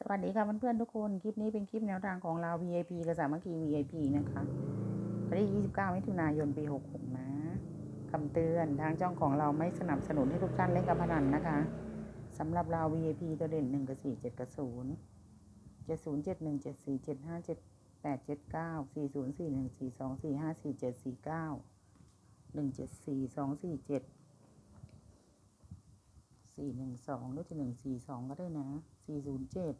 สวัสดีค่ะเพื่อนๆทุกคน คลิปนี้เป็นคลิปแนวทางของเรา VIP กับสามัคคี VIP นะคะวันที่29 มิถุนายน ปี 66 นะคำเตือนทางช่องของเราไม่สนับสนุนให้ทุกท่านเล่นการพนันนะคะสำหรับเรา VIP ตัวเด่น 1 กับ 4 7 กับ 0 70 71 74 75 78 79 40 41 42 45 47 49 174 247 สี่หนึ่งสองหรือจะหนึ่งสี่สองก็ได้นะสี่ศูนย์เจ็ด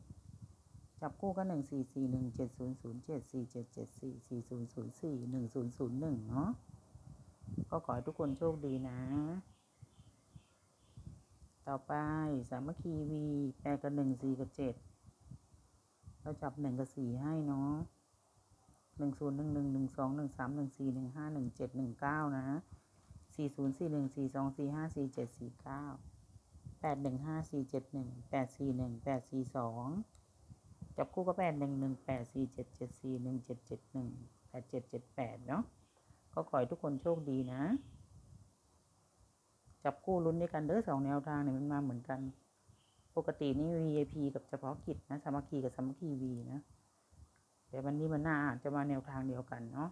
จับคู่ก็หนึ่งสี่สี่หนึ่งเจ็ดศูนย์ศูนย์เจ็ดสี่เจ็ดเจ็ดสี่สี่ศูนย์ศูนย์สี่หนึ่งศูนย์ศูนย์หนึ่งเนาะก็ขอให้ทุกคนโชคดีนะ ต่อไปสามัคคีวีแปดกับหนึ่งสี่กับเจ็ดเราจับหนึ่งกับสี่ให้เนาะหนึ่งศูนย์หนึ่งหนึ่งหนึ่งสองหนึ่งสามหนึ่งสี่หนึ่งห้าหนึ่งเจ็ดหนึ่งเก้านะสี่ศูนย์สี่หนึ่งสี่สองสี่ห้าสี่เจ็ดสี่เก้า แปดหนึ่งห้าสี่เจ็ดหนึ่งแปดสี่หนึ่งแปดสี่สองจับคู่ก็แปดหนึ่งหนึ่งแปดสี่เจ็ดเจ็ดสี่หนึ่งเจ็ดเจ็ดหนึ่งแปดเจ็ดเจ็ดแปดเนาะก็ขอให้ทุกคนโชคดีนะ จับคู่ลุ้นด้วยกันเด้อสองแนวทางเนี่ยมันมาเหมือนกัน ปกตินี่ VIP กับเฉพาะกิจนะสามัคคีกับสามัคคีวีนะแต่วันนี้มันน่าจะมาแนวทางเดียวกันเนาะ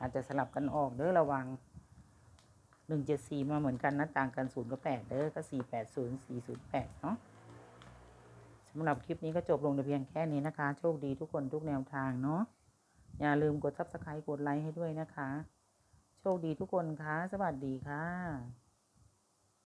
อาจจะสลับกันออกเด้อระวัง หนึ่งเจ็ดสี่มาเหมือนกันนะต่างกันศูนย์กับแปดเด้อก็สี่แปดศูนย์สี่ศูนย์แปดเนาะสำหรับคลิปนี้ก็จบลงในเพียงแค่นี้นะคะ โชคดีทุกคนทุกแนวทางเนาะอย่าลืมกดซับสไครต์กดไลค์ให้ด้วยนะคะ โชคดีทุกคนคะสวัสดีค่ะ